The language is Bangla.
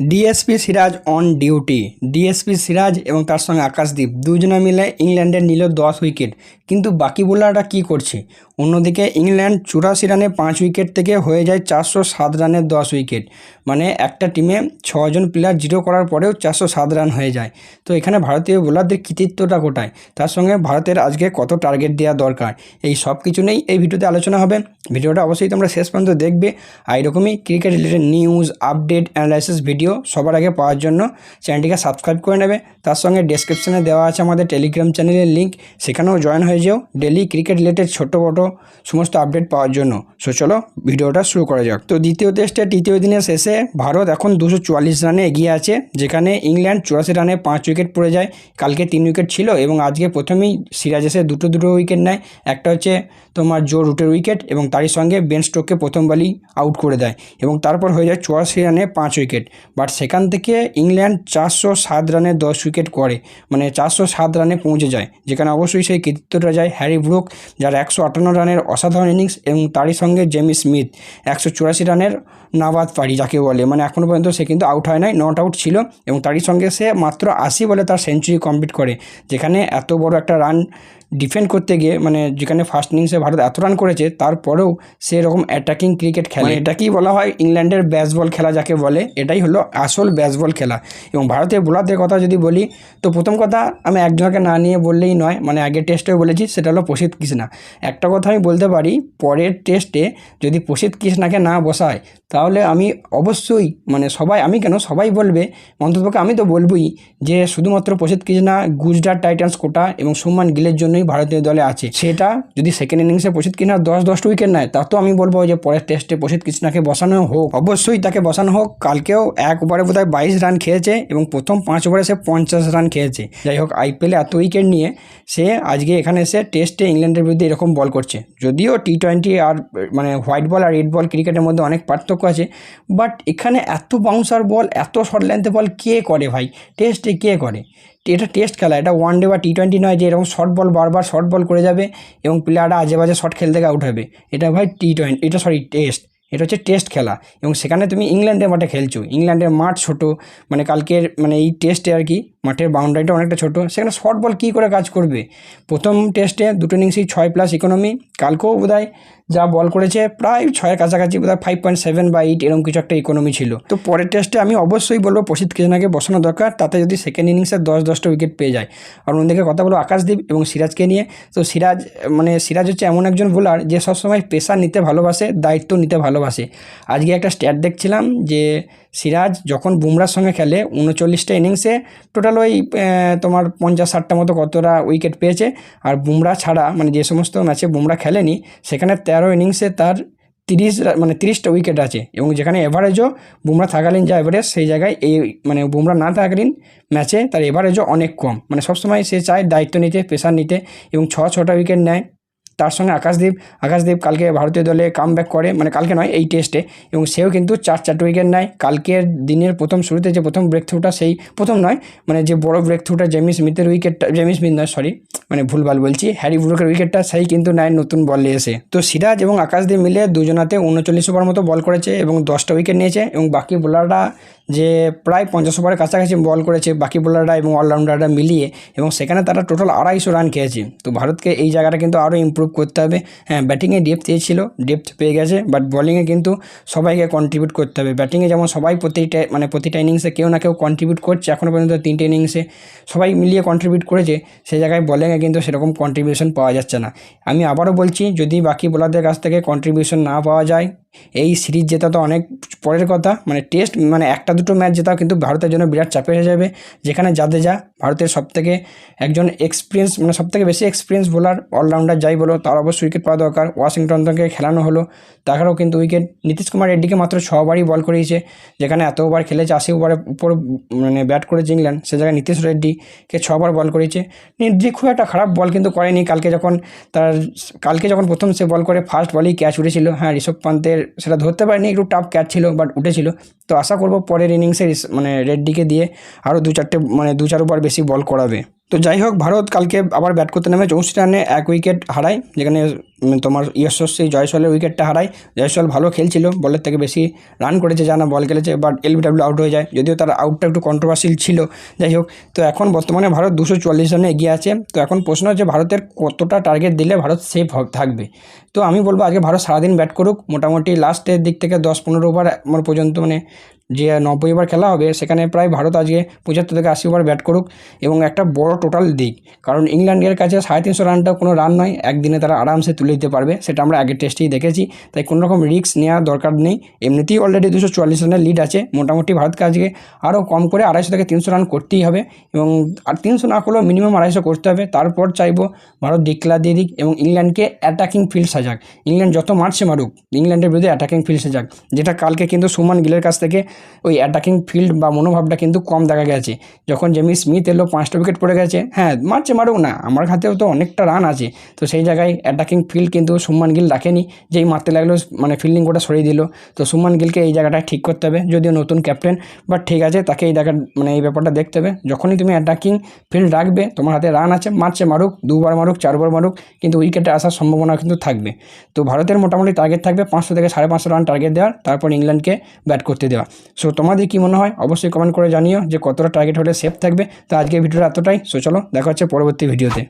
DSP Siraj on duty DSP Siraj এবং তার সঙ্গে আকাশদ্বীপ দুজনে মিলে ইংল্যান্ডের নিল দশ উইকেট কিন্তু বাকি বোলাররা কি করছে? অন্যদিকে ইংল্যান্ড চুরাশি রানে পাঁচ উইকেট থেকে হয়ে যায় চারশো সাত রানের দশ উইকেট। মানে একটা টিমে ছজন প্লেয়ার জিরো করার পরেও চারশো সাত রান হয়ে যায়। তো এখানে ভারতীয় বোলারদের কৃতিত্বটা কোটায় তার সঙ্গে ভারতের আজকে কত টার্গেট দেওয়া দরকার? এই সব কিছু নেই এই ভিডিওতে আলোচনা হবে। ভিডিওটা অবশ্যই তোমরা শেষ পর্যন্ত দেখবে। আর এরকমই cricket related news update analysis video সবার আগে পাওয়ার জন্য চ্যানেলটিকে সাবস্ক্রাইব করে নেবে। তার সঙ্গে ডেসক্রিপশনে দেওয়া আছে আমাদের টেলিগ্রাম চ্যানেলের লিঙ্ক সেখানেও জয়েন হয়ে যেও। ডেলি ক্রিকেট রিলেটেড ছোটো বড়ো সমস্ত আপডেট পাওয়ার জন্য। সো চলো ভিডিওটা শুরু করা যাক। তো দ্বিতীয় টেস্টে তৃতীয় দিনের শেষে ভারত এখন দুশো চুয়াল্লিশ রানে এগিয়ে আছে, যেখানে ইংল্যান্ড চুরাশি রানে পাঁচ উইকেট পড়ে যায়, কালকে তিন উইকেট ছিল এবং আজকে প্রথমেই সিরাজ এসে দুটো দুটো উইকেট নেয়। একটা হচ্ছে তোমার জো রুটের উইকেট এবং তারই সঙ্গে বেন স্টোককে প্রথম বলেই আউট করে দেয় এবং তারপর হয়ে যায় চুরাশি রানে পাঁচ উইকেট বাট সেখান থেকে ইংল্যান্ড চারশো সাত রানে দশ উইকেট করে মানে চারশো সাত রানে পৌঁছে যায়, যেখানে অবশ্যই সেই কৃতিত্বটা যায় হ্যারি ব্রুক, যার একশো আটান্ন রানের অসাধারণ ইনিংস এবং তারই সঙ্গে জেমি স্মিথ একশো চুরাশি রানের নাবাদ পারি যাকে বলে। মানে এখনও পর্যন্ত সে কিন্তু আউট হয় নাই নট আউট ছিল এবং তারই সঙ্গে সে মাত্র আশি বলে তার সেঞ্চুরি কমপ্লিট করে, যেখানে এত বড় একটা রান ডিফেন্ড করতে গিয়ে মানে যেখানে ফার্স্ট ইনিংসে ভারত এত রান করেছে তারপরেও সে এরকম অ্যাটাকিং ক্রিকেট খেলে এটাকেই বলা হয় ইংল্যান্ডের ব্যাসবল খেলা যাকে বলে। এটাই হলো আসল ব্যাসবল খেলা। এবং ভারতের বোলারদের কথা যদি বলি তো প্রথম কথা আমি একজনকে না নিয়ে বললেই নয় মানে আগের টেস্টেও বলেছি সেটা হলো প্রসিদ্ধ কৃষ্ণা। একটা কথা আমি বলতে পারি পরের টেস্টে যদি প্রসিদ্ধ কৃষ্ণাকে না বসায় তাহলে আমি অবশ্যই মানে সবাই, আমি কেন? সবাই বলবে অন্ততপক্ষে আমি তো বলবই যে শুধুমাত্র প্রসিদ্ধ কৃষ্ণা গুজরাট টাইটান্স কোটা এবং সুমান গিলের জন্যই ভারতীয় দলে আছে। সেটা যদি সেকেন্ড ইনিংসে প্রসিদ্ধ কৃষ্ণা দশ দশটা উইকেট নেয়, তা তো আমি বলব যে পরের টেস্টে প্রসিদ্ধ কৃষ্ণাকে বসানো হোক। অবশ্যই তাকে বসানো হোক, কালকেও এক ওভারে বোধহয় বাইশ রান খেয়েছে এবং প্রথম পাঁচ ওভারে সে পঞ্চাশ রান খেয়েছে। যাই হোক আইপিএলে এত উইকেট নিয়ে সে আজকে এখানে এসে টেস্টে ইংল্যান্ডের বিরুদ্ধে এরকম বল করছে। যদিও টি টোয়েন্টি আর মানে হোয়াইট বল আর রেড বল ক্রিকেটের মধ্যে অনেক পার্থক্য আছে। বাট এখানে এত বাউন্সার বল এত শর্ট লেন্থে বল কে করে ভাই? টেস্টে কে করে? এটা টেস্ট খেলা, এটা ওয়ান ডে বা টি টোয়েন্টি নয় যে এরকম শর্ট বল বারবার শর্ট বল করে যাবে এবং প্লেয়াররা আজে বাজে শর্ট খেলতে আউট হবে। এটা ভাই টি টোয়েন্টি এটা সরি টেস্ট এটা হচ্ছে টেস্ট খেলা এবং সেখানে তুমি ইংল্যান্ডের মাঠে খেলছো। ইংল্যান্ডের মাঠ ছোট মানে কালকের মানে এই টেস্টে আর কি, মাঠের বাউন্ডারিটা অনেকটা ছোট। সেখানে শর্ট বল কী করে কাজ করবে? প্রথম টেস্টে দুটো ইনিংসেই ছয় প্লাস ইকোনমি কালকেও বোধহয় যা বল করেছে প্রায় ছয়ের কাছাকাছি, বোধহয় ফাইভ পয়েন্ট সেভেন বা এইট এরকম কিছু একটা ইকোনমি ছিল। তো পরের টেস্টে আমি অবশ্যই বলব প্রসিদ্ধ কৃষ্ণাকে বসানো দরকার, তাতে যদি সেকেন্ড ইনিংসে দশ, দশটা উইকেট পেয়ে যায়। আর অন্যদিকে কথা বলব আকাশদীপ এবং সিরাজকে নিয়ে। তো সিরাজ মানে সিরাজ হচ্ছে এমন একজন বোলার যে সবসময় প্রেশার নিতে ভালোবাসে, দায়িত্ব নিতে ভালোবাসে। আজকে একটা স্ট্যাট দেখছিলাম যে সিরাজ যখন বুমরার সঙ্গে খেলে উনচল্লিশটা ইনিংসে টোটাল ওই তোমার পঞ্চাশ ষাটটা মতো কতটা উইকেট পেয়েছে। আর বুমরা ছাড়া মানে যে সমস্ত ম্যাচে বুমরা খেলেনি, সেখানে তেরো ইনিংসে তার তিরিশ মানে তিরিশটা উইকেট আছে। এবং যেখানে এভারেজও বুমরা থাকালীন যা এভারেজ সেই জায়গায় এই মানে বুমরা না থাকালীন ম্যাচে তার এভারেজও অনেক কম। মানে সবসময় সে চায় দায়িত্ব নিতে প্রেশার নিতে এবং ছ ছটা উইকেট নেয়। তার সঙ্গে আকাশদীপ আকাশদীপ কালকে ভারতীয় দলে কাম করে মানে কালকে নয়, এই টেস্টে এবং সেও কিন্তু চার চারটে উইকেট নেয়। কালকের দিনের প্রথম শুরুতে যে প্রথম ব্রেক থ্রুটা সেই প্রথম নয় মানে যে বড় ব্রেক থ্রুটা জেমি স্মিথের উইকেটটা জেমি স্মিথ নয় সরি মানে ভুলভাল বলছি। হ্যারি ব্রুকের উইকেটটা সেই কিন্তু নেয় নতুন বলে এসে। তো সিরাজ এবং আকাশদীপ মিলে দুজনাতে উনচল্লিশ ওভার মতো বল করেছে এবং দশটা উইকেট নিয়েছে এবং বাকি বোলাররা যে প্রায় পঞ্চাশ ওভারের কাছাকাছি বল করেছে, বাকি বোলাররা এবং অলরাউন্ডাররা মিলিয়ে এবং সেখানে তারা টোটাল আড়াইশো রান খেয়েছে। তো ভারতকে এই জায়গাটা কিন্তু আরও ইম্প্রুভ করতে হবে। হ্যাঁ ব্যাটিংয়ে ডেপথ চেয়েছিল ডেপথ পেয়ে গেছে বাট বলিংয়ে কিন্তু সবাইকে কন্ট্রিবিউট করতে হবে। ব্যাটিংয়ে যেমন সবাই প্রতিটা মানে প্রতিটা ইনিংসে কেউ না কেউ কন্ট্রিবিউট করছে এখনও পর্যন্ত তিনটে ইনিংসে সবাই মিলিয়ে কন্ট্রিবিউট করেছে, সেই জায়গায় বলিংয়ে কিন্তু সেরকম কন্ট্রিবিউশন পাওয়া যাচ্ছে না। আমি আবারও বলছি, যদি বাকি বোলারদের কাছ থেকে কন্ট্রিবিউশন না পাওয়া যায় এই সিরিজ জেতা তো অনেক পরের কথা। মানে টেস্ট মানে একটা দুটো ম্যাচ জেতাও কিন্তু ভারতের জন্য বিরাট চাপে হয়ে যাবে। যেখানে জাদেজা ভারতের সবথেকে একজন এক্সপিরিয়েন্স মানে সবথেকে বেশি এক্সপিরিয়েন্স বোলার অলরাউন্ডার যাই বলো, তার অবশ্যই উইকেট পাওয়া দরকার। ওয়াশিংটন থেকে খেলানো হলো। তাছাড়াও কিন্তু উইকেট নীতিশ কুমার রেড্ডিকে মাত্র ছবারই বল করিয়েছে। যেখানে এত ওভার খেলেছে, আশি ওভারের উপর মানে ব্যাট করেছে ইংল্যান্ড। সে জায়গায় নীতিশ রেড্ডিকে ছবার বল করিয়েছে। রেড্ডি খুব একটা খারাপ বল কিন্তু করেনি। কালকে যখন তার, কালকে যখন প্রথম সে বল করে ফার্স্ট বলেই ক্যাচ উঠেছিল। হ্যাঁ ঋষভ পান্তের সেটা ধরতে পারিনি, একটু টাফ ক্যাচ ছিল বাট উঠেছিল। তো আশা করব পরের ইনিংসে মানে রেড্ডিকে দিয়ে আরও দু চারটে মানে দু চার ওভার বেশি বল করাবে। তো যাই হোক, ভারত কালকে আবার ব্যাট করতে নেমে চৌষট্টি রানে এক উইকেট হারায়, যেখানে তোমার যশস্বী জয়সওয়ালের উইকেটটা হারায়। জয়সওয়াল ভালো খেলছিল বলের থেকে বেশি রান করেছে, জানা বল খেলেছে বাট এলবিডাব্লিউ আউট হয়ে যায়। যদিও তার আউটটা একটু কন্ট্রোভার্সিয়াল ছিল, যাই হোক, তো এখন বর্তমানে ভারত দুশো চুয়াল্লিশ রানে এগিয়ে আছে। তো এখন প্রশ্ন হচ্ছে, ভারতের কতটা টার্গেট দিলে ভারত সেফ থাকবে? তো আমি বলব, আজকে ভারত সারাদিন ব্যাট করুক, মোটামুটি লাস্টের দিক থেকে দশ পনেরো ওভার পর্যন্ত মানে যে নব্বই ওভার খেলা হবে, সেখানে প্রায় ভারত আজকে পঁচাত্তর থেকে আশি ওভার ব্যাট করুক এবং একটা বড় টোটাল দিক। কারণ ইংল্যান্ডের কাছে সাড়ে তিনশো রানটা কোনো রান নয়, একদিনে তারা আরামসে তুলে দিতে পারবে, সেটা আমরা আগের টেস্টেই দেখেছি। তাই কোনো রকম রিস্ক নেওয়ার দরকার নেই। এমনিতেই অলরেডি দুশো চুয়াল্লিশ রানের লিড আছে। মোটামুটি ভারতকে আজকে আরও কম করে আড়াইশো থেকে তিনশো রান করতেই হবে এবং আর তিনশো না করলেও মিনিমাম আড়াইশো করতে হবে। তারপর চাইব ভারত ডিক্লার দিয়ে দিক এবং ইংল্যান্ডকে অ্যাটাকিং ফিল্ড সাজাক। ইংল্যান্ড যত মারছে মারুক ইংল্যান্ডের বিরুদ্ধে অ্যাটাকিং ফিল্ড সাজাক, যেটা কালকে কিন্তু সুমান গিলের কাছ থেকে ওই অ্যাটাকিং ফিল্ড বা মনোভাবটা কিন্তু কম দেখা গেছে। যখন জেমি স্মিথ এলো, পাঁচটা উইকেট পড়ে গেছে হ্যাঁ মারছে, মারুক না, আমার হাতেও তো অনেকটা রান আছে। তো সেই জায়গায় অ্যাটাকিং ফিল্ড কিন্তু সুমান গিল রাখেনি, যেই মারতে লাগল মানে ফিল্ডিং ওটা সরিয়ে দিল। তো সুমান গিলকে এই জায়গাটা ঠিক করতে হবে, যদিও নতুন ক্যাপ্টেন বাট ঠিক আছে, তাকে এই জায়গা মানে এই ব্যাপারটা দেখতে হবে। যখনই তুমি অ্যাটাকিং ফিল্ড রাখবে, তোমার হাতে রান আছে, মারছে, মারুক, দুবার মারুক, চারবার মারুক, কিন্তু উইকেটে আসার সম্ভাবনা কিন্তু থাকবে। তো ভারতের মোটামুটি টার্গেট থাকবে পাঁচশো থেকে সাড়ে পাঁচশো রান টার্গেট দেওয়ার, তারপর ইংল্যান্ডকে ব্যাট করতে দেওয়া। সো তোমাদের কি মনে হয়? অবশ্যই কমেন্ট করে জানিও যে কতটা টার্গেট হলে সেফ থাকবে। তো আজকে ভিডিওটা এতটাই। সো চলো, দেখা হচ্ছে পরবর্তী ভিডিওতে